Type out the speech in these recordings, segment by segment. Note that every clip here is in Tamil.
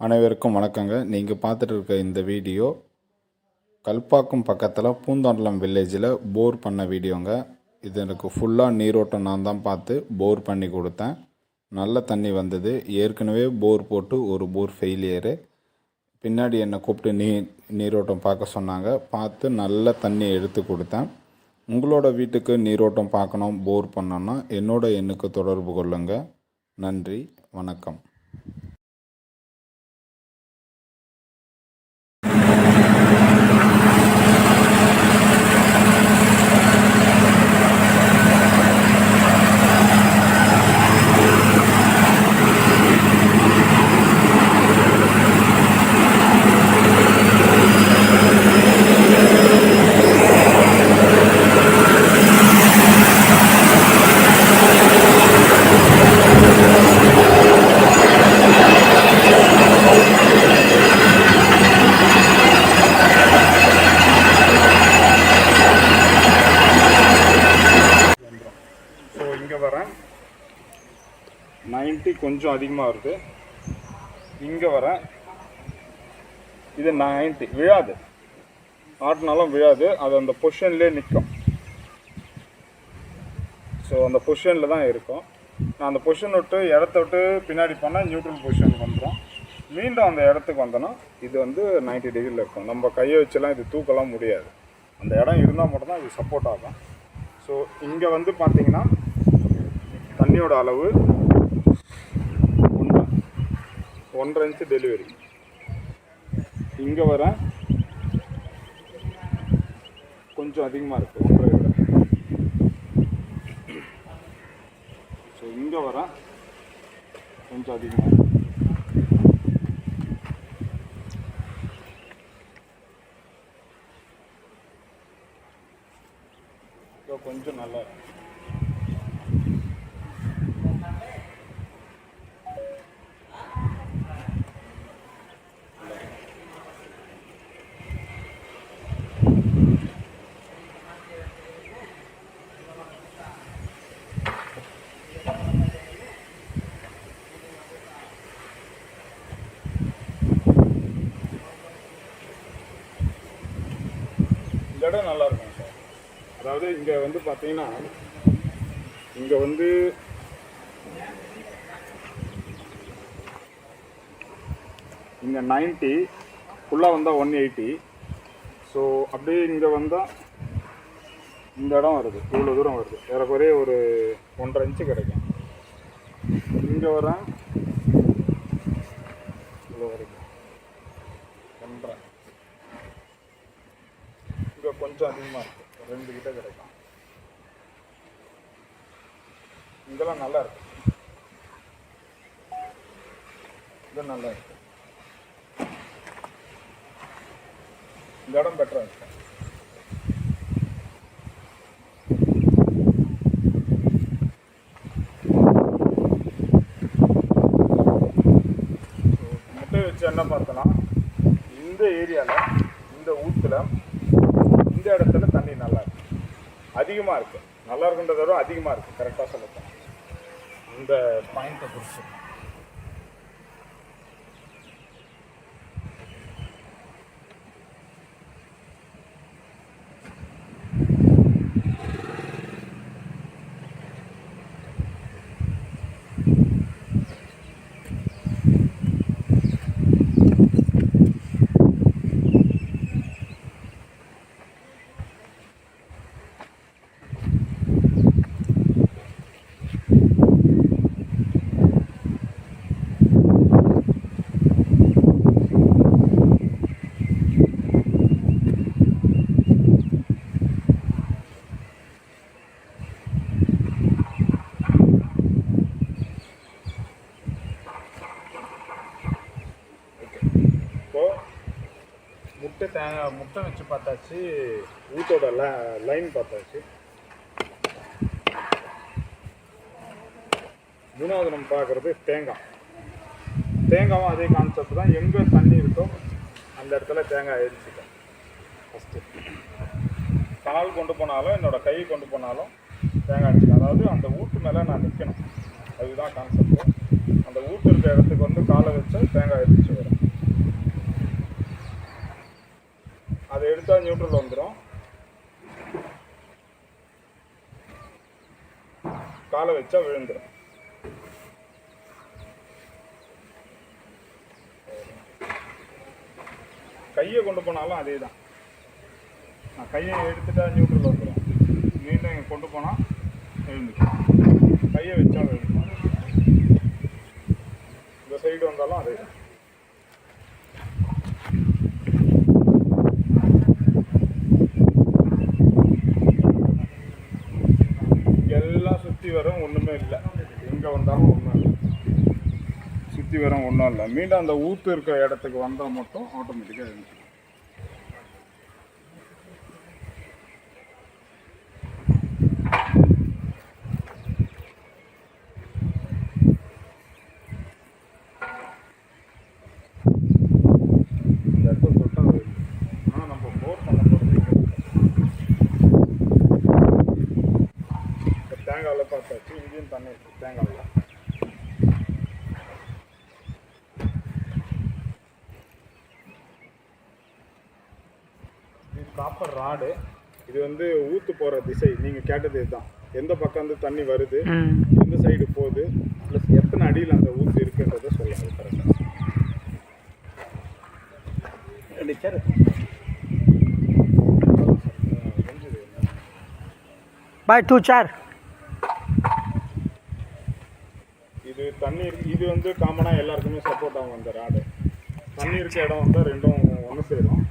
அனைவருக்கும் வணக்கங்க. நீங்கள் பார்த்துட்டு இருக்க இந்த வீடியோ கல்பாக்கம் பக்கத்தில் பூந்தோண்டலம் வில்லேஜில் போர் பண்ண வீடியோங்க. இது எனக்கு ஃபுல்லாக நீரோட்டம் நான் தான் பார்த்து போர் பண்ணி கொடுத்தேன். நல்ல தண்ணி வந்தது. ஏற்கனவே போர் போட்டு ஒரு போர் ஃபெயிலியரு. பின்னாடி என்னை கூப்பிட்டு நீ நீரோட்டம் பார்க்க சொன்னாங்க. பார்த்து நல்ல தண்ணி எடுத்து கொடுத்தேன். உங்களோட வீட்டுக்கு நீரோட்டம் பார்க்கணும் போர் பண்ணோன்னா என்னோட எண்ணுக்கு தொடர்பு கொள்ளுங்க. நன்றி வணக்கம் ஸோ இங்கே வரேன் 90 கொஞ்சம் அதிகமாக வருது இங்கே வரேன். இது 90 விழாது. ஆட்டினாலும் விழாது. அது அந்த பொஷன்லேயே நிற்கும் ஸோ அந்த பொஷனில் தான் இருக்கும். நான் அந்த பொஷன் விட்டு இடத்த விட்டு பின்னாடி போனால் நியூட்ரல் பொசிஷனுக்கு வந்துடும் மீண்டும் அந்த இடத்துக்கு வந்தோன்னா இது வந்து 90 டிகிரியில் இருக்கும். நம்ம கையை வச்செல்லாம் இது தூக்கலாம் முடியாது. அந்த இடம் இருந்தால் மட்டும்தான் இது சப்போர்ட் ஆகும். ஸோ இங்கே வந்து பார்த்திங்கன்னா தண்ணியோட அளவு ஒன்றரை இன்ச்சு டெலிவரி இங்கே வர கொஞ்சம் அதிகமாக இருக்குது ஒன்றரை விட. ஸோ இங்கே வர கொஞ்சம் அதிகமாக இருக்கு. கொஞ்சம் நல்லா இருக்கும் இடம் நல்லா இருக்கும் சார். அதாவது இங்கே வந்து பார்த்தீங்கன்னா இங்கே வந்து இங்கே நைன்ட்டி ஃபுல்லாக வந்தால் ஒன் எயிட்டி ஸோ அப்படியே இங்கே வந்தால் இந்த இடம் வருது. இவ்வளோ தூரம் வருது. ஏறக்குறைய ஒரு ஒன்றரை இன்ச்சு கிடைக்கும். இங்கே வரேன் இவ்வளோ வரைக்கும் ஒன்றரை இங்கே கொஞ்சம் அதிகமாக இருக்கும் ரெண்டு கிட்ட கிடைக்கும். இதெல்லாம் நல்லா இருக்கு. இது நல்லா இருக்கு. இந்த இடம் பெட்டராக இருக்கு. முட்டை வச்சு என்ன பார்த்தோன்னா இந்த ஏரியாவில் இந்த ஊத்தில் இந்த இடத்துல தண்ணி நல்லா இருக்கு. அதிகமாக இருக்கு. நல்லா இருக்குன்றத விட அதிகமாக இருக்கு. கரெக்டாக சொல்லப்போம் இந்த பாயிண்ட்டை குறிச்சு இப்போ முட்டை தேங்காய் முட்டை வச்சு பார்த்தாச்சு. ஊத்தோட லைன் பார்த்தாச்சு. மூணாவது நம்ம பார்க்குறது தேங்காய். தேங்காவும் அதே கான்செப்ட் தான். எங்கே தண்ணி இருக்கோ அந்த இடத்துல தேங்காய் எரிச்சிட்டேன் ஃபஸ்ட்டு கால் கொண்டு போனாலும் என்னோட கை கொண்டு போனாலும் தேங்காய் அடிச்சுக்கேன் அதாவது அந்த ஊட்டு மேலே நான் நிற்கணும் அதுதான் கான்செப்ட் அந்த ஊட்டு இருக்கிற இடத்துக்கு வந்து காலை வச்சு தேங்காய் எரிச்சு வரும் எடுத்தால் நியூட்ரல் வந்துடும் காலை வச்சா விழுந்துடும் கையை கொண்டு போனாலும் அதே தான் நான் கையை எடுத்துட்டா நியூட்ரல் வந்துடும் மீண்டும் இங்கே கொண்டு போனால் எழுந்துக்கும் கையை வச்சா எழுந்துக்கும் இந்த சைடு வந்தாலும் அதே தான் எல்லாம் சுற்றி வரும் ஒன்றுமே இல்லை எங்கே வந்தாலும் ஒன்றும் இல்லை சுற்றி வரும் ஒன்றும் இல்லை. மீண்டும் அந்த ஊற்று இருக்கிற இடத்துக்கு வந்தால் மட்டும் ஆட்டோமேட்டிக்காக இருந்துச்சு இந்த இடத்துல தொட்டா வருது ஆனால் நம்ம போர் பண்ண போகிறது இப்போ தேங்காயில் பார்த்தாச்சு இங்கேயும் தண்ணி இருக்கு தேங்காயில் ப்ராப்பர் ராடு இது வந்து ஊத்து போற திசை. நீங்க கேட்டது இதுதான். எந்த பக்கம் வந்து தண்ணி வருது எந்த சைடு போகுது ப்ளஸ் எத்தனை அடியில் அந்த ஊத்து இருக்குன்றத சொல்லுங்க கரெக்டாக ரெண்டு டூ சேர் இது தண்ணி இது வந்து காமனாக எல்லாருக்குமே சப்போர்ட் ஆகும் அந்த ராடு தண்ணி இருக்க இடம் வந்து ரெண்டும் ஒன்று சேரும்.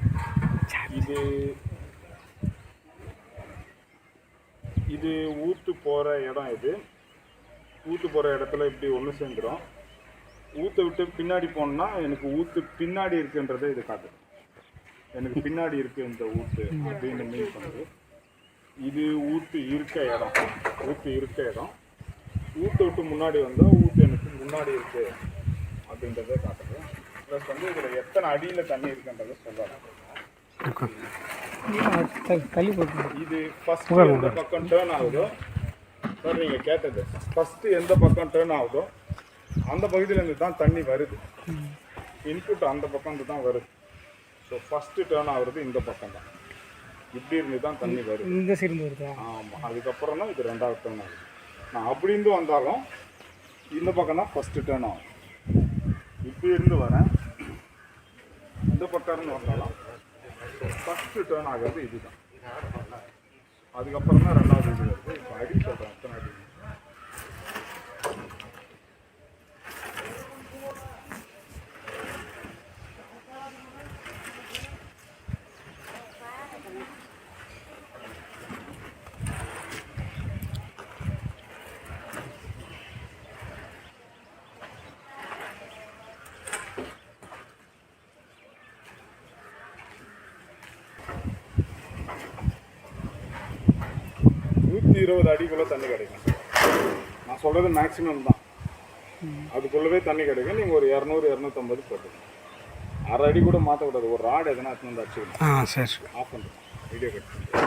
இது ஊற்று போகிற இடம் இது. ஊற்று போகிற இடத்துல இப்படி ஒன்று சேர்ந்துடும் ஊற்ற விட்டு பின்னாடி போனோம்னா எனக்கு ஊற்று பின்னாடி இருக்குன்றதை இது காட்டுது. எனக்கு பின்னாடி இருக்குது இந்த ஊற்று அப்படின்னு மீன் பண்ணுது. இது ஊற்று இருக்க இடம். ஊற்று இருக்க இடம். ஊற்ற விட்டு முன்னாடி வந்தால் ஊற்று எனக்கு முன்னாடி இருக்குது அப்படின்றத காட்டுது. ப்ளஸ் வந்து இதில் எத்தனை அடியில் தண்ணி இருக்குன்றதை சொல்லலாம். தள்ளி போட்டு இது ஃபர்ஸ்ட் எந்த பக்கம் டேர்ன் ஆகுதோ சார் நீங்கள் கேட்டது. ஃபர்ஸ்ட் எந்த பக்கம் டேர்ன் ஆகுதோ அந்த பகுதியிலேருந்து தான் தண்ணி வருது. இன்புட் அந்த பக்கம் இருந்து தான் வருது. ஸோ ஃபஸ்ட்டு டேர்ன் ஆகுறது இந்த பக்கம் தான். இப்படி இருந்து தான் தண்ணி வருது. இந்த சைடு வருதா? ஆமாம் அதுக்கப்புறம் தான் இது ரெண்டாவது டேர்ன் ஆகுது. நான் அப்படி இருந்து வந்தாலும் இந்த பக்கம் தான் ஃபஸ்ட்டு டேர்ன் ஆகும். இப்படி இருந்து வரேன். இந்த பக்கம் இருந்து வந்தாலும் ஃபஸ்ட்டு டேர்ன் ஆகிறது இதுதான். அதுக்கப்புறம் தான் ரெண்டாவது இது வருது இப்போ அடி சொல்கிறேன் எத்தனை அடி நூற்றி இருபது அடிக்குள்ளே தண்ணி கிடைக்கும். நான் சொல்கிறது மேக்ஸிமம் தான். அதுக்குள்ளவே தண்ணி கிடைக்கும். நீங்கள் ஒரு இரநூறு இரநூத்தம்பது போட்டு அரை அடி கூட மாற்றக்கூடாது ஒரு ராடு எதனா எடுத்துன்னு வந்து அடிச்சுக்கணும். ஆ சரி ஆஃப் பண்ணுறேன் வீடியோ கட்